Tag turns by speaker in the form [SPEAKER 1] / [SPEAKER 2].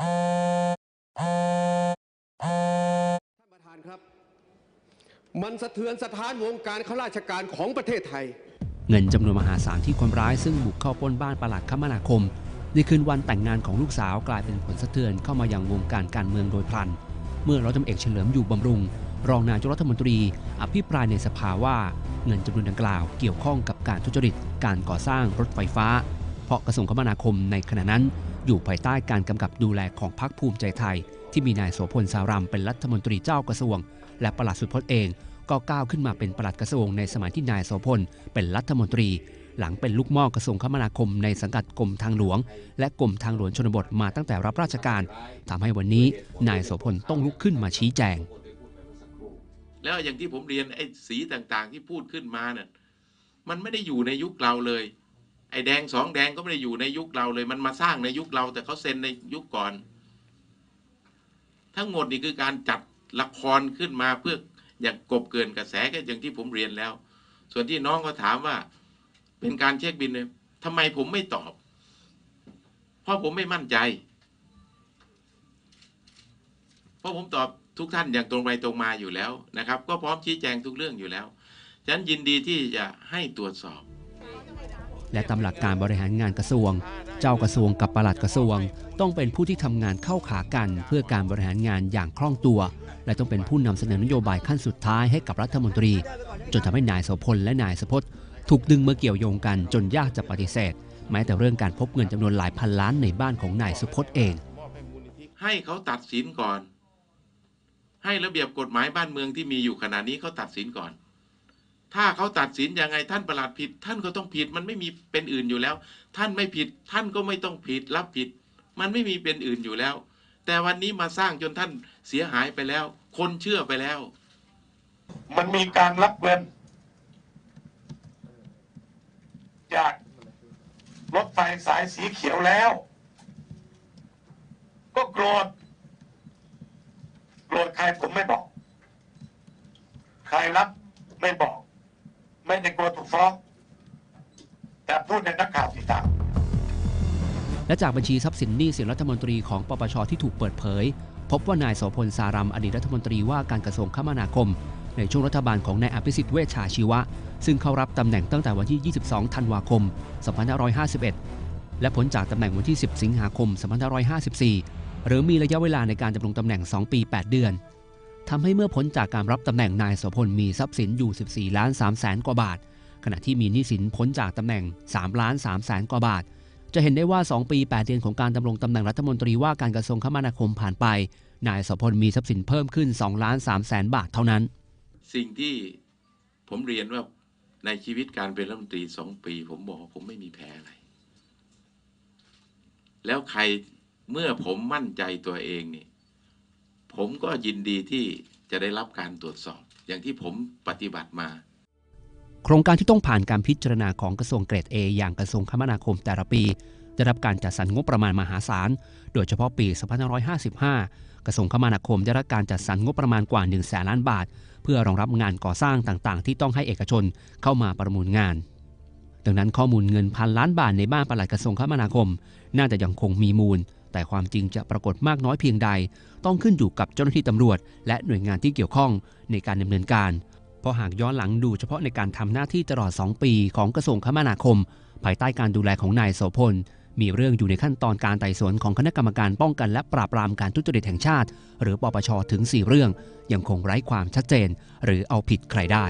[SPEAKER 1] ท่านประธานครับ มันสะเทือนสถานวงการข้าราชการของประเทศไทย
[SPEAKER 2] เงินจำนวนมหาศาลที่คนร้ายซึ่งบุกเข้าปล้นบ้านประหลัดคมนาคม ในคืนวันแต่งงานของลูกสาวกลายเป็นผลสะเทือนเข้ามายังวงการการเมืองโดยพลัน เมื่อร้อยตำรวจเอกเฉลิมอยู่บำรุง รองนายกรัฐมนตรี อภิปรายในสภาว่า เงินจำนวนดังกล่าวเกี่ยวข้องกับการทุจริต การก่อสร้างรถไฟฟ้า ราะกระทรวงคมนาคมในขณะนั้น อยู่ภายใต้การกำกับดูแลของพรรคภูมิใจไทย ที่มีนายโสพลสารัมเป็นรัฐมนตรีเจ้ากระทรวง และประหลัดสุพจน์เอง ก็ก้าวขึ้นมาเป็นประหลัดกระทรวงในสมัยที่นายโสพลเป็นรัฐมนตรี หลังเป็นลูกม้อกระทรวงคมนาคมในสังกัดกรมทางหลวง และกรมทางหลวงชนบทมาตั้งแต่รับราชการทำให้วันนี้นายโสพลต้องลุกขึ้นมาชี้แจง
[SPEAKER 3] แล้วอย่างที่ผมเรียนไอ้สีต่างๆ ที่พูดขึ้นมาเนี่ยมันไม่ได้อยู่ในยุคเราเลย ไอ้แดงสองแดงก็ไม่ได้อยู่ในยุคเราเลย มันมาสร้างในยุคเรา แต่เขาเซ็นในยุคก่อน ทั้งหมดนี่คือการจัดละครขึ้นมาเพื่ออย่ากกบเกินกระแสก็อย่างที่ผมเรียนแล้ว ส่วนที่น้องก็ถามว่า เป็นการเช็คบินเนี่ยทำไมผมไม่ตอบ เพราะผมไม่มั่นใจ เพราะผมตอบทุกท่านอย่างตรงไปตรงมาอยู่แล้วนะครับ ก็พร้อมชี้แจงทุกเรื่องอยู่แล้ว ฉะนั้นยินดีที่จะให้ตรวจสอบ
[SPEAKER 2] และตามหลักการบริหารงานกระทรวง เจ้ากระทรวงกับปลัดกระทรวง ต้องเป็นผู้ที่ทำงานเข้าขากัน เพื่อการบริหารงานอย่างคล่องตัว และต้องเป็นผู้นำเสนอนโยบายขั้นสุดท้ายให้กับรัฐมนตรี จนทำให้นายโสพลและนายสพจน์ถูกดึงมาเกี่ยวโยงกันจนยากจะปฏิเสธ แม้แต่เรื่องการพบเงินจำนวนหลายพันล้านในบ้านของนายสุพจน์เอง
[SPEAKER 3] ให้เขาตัดสินก่อน ให้ระเบียบกฎหมายบ้านเมืองที่มีอยู่ขณะนี้เขาตัดสินก่อน ถ้าเขาตัดสินยังไงท่านประหลัดผิด ท่านก็ต้องผิดมันไม่มีเป็นอื่นอยู่แล้ว ท่านไม่ผิดท่านก็ไม่ต้องผิดรับผิด มันไม่มีเป็นอื่นอยู่แล้ว แต่วันนี้มาสร้างจนท่านเสียหายไปแล้ว คนเชื่อไปแล้ว
[SPEAKER 4] มันมีการรับเงินจากรถไฟสายสีเขียวแล้ว ก็โกรธโกรธใครผมไม่บอก ใครรับไม่บอก ไม่ได้กลัวถูกฟ้อง แต่พูดในนักข่าวติดตาม
[SPEAKER 2] และจากบัญชีทรัพย์สินหนี้สินรัฐมนตรีของปปชที่ถูกเปิดเผย พบว่านายโสพลสารัมอดีตรัฐมนตรีว่าการกระทรวงคมนาคม ในช่วงรัฐบาลของนายอภิสิทธิ์เวชชาชีวะ ซึ่งเข้ารับตำแหน่งตั้งแต่วันที่ 22 ธันวาคม 2551 และพ้นจากตำแหน่งวันที่ 10 สิงหาคม 2554 หรือมีระยะเวลาในการดำรงตำแหน่ง 2 ปี 8 เดือน ทำให้เมื่อพ้นจากการรับตำแหน่งนายโสพลมีทรัพย์สินอยู่ 14 ล้าน3แสนกว่าบาท ขณะที่มีหนี้สินพ้นจากตำแหน่ง 3 ล้าน3แสนกว่าบาท จะเห็นได้ว่า 2 ปี 8 เดือนของการดำรงตำแหน่งรัฐมนตรีว่าการกระทรวงคมนาคมผ่านไป นายโสพลมีทรัพย์สินเพิ่มขึ้น2ล้าน3แสนบาทเท่านั้น
[SPEAKER 3] สิ่งที่ผมเรียนว่าในชีวิตการเป็นรัฐมนตรีสองปี ผมบอกผมไม่มีแพ้อะไร แล้วใครเมื่อผมมั่นใจตัวเองนี่ ผมก็ยินดีที่จะได้รับการตรวจสอบ อย่างที่ผมปฏิบัติมา
[SPEAKER 2] โครงการที่ต้องผ่านการพิจารณาของกระทรวงเกรด A อย่างกระทรวงคมนาคมแต่ละปี ได้รับการจัดสรรงบประมาณมหาศาล โดยเฉพาะปี2555 กระทรวงคมนาคมได้รับการจัดสรรงบประมาณกว่า1แสนล้านบาท เพื่อรองรับงานก่อสร้างต่างๆ ที่ต้องให้เอกชนเข้ามาประมูลงานดังนั้นข้อมูลเงินพันล้านบาทในบ้านปลัดกระทรวงคมนาคม น่าจะยังคงมีมูล แต่ความจริงจะปรากฏมากน้อยเพียงใด ต้องขึ้นอยู่กับเจ้าหน้าที่ตำรวจ และหน่วยงานที่เกี่ยวข้องในการดำเนินการ เพราะหากย้อนหลังดูเฉพาะในการทำหน้าที่ตลอด 2 ปีของกระทรวงคมนาคม ภายใต้การดูแลของนายโสพลมีเรื่องอยู่ในขั้นตอนการไต่สวนของคณะกรรมการป้องกันและปราบปรามการทุจริตแห่งชาติ หรือปปชถึง 4 เรื่อง ยังคงไร้ความชัดเจน หรือเอาผิดใครได้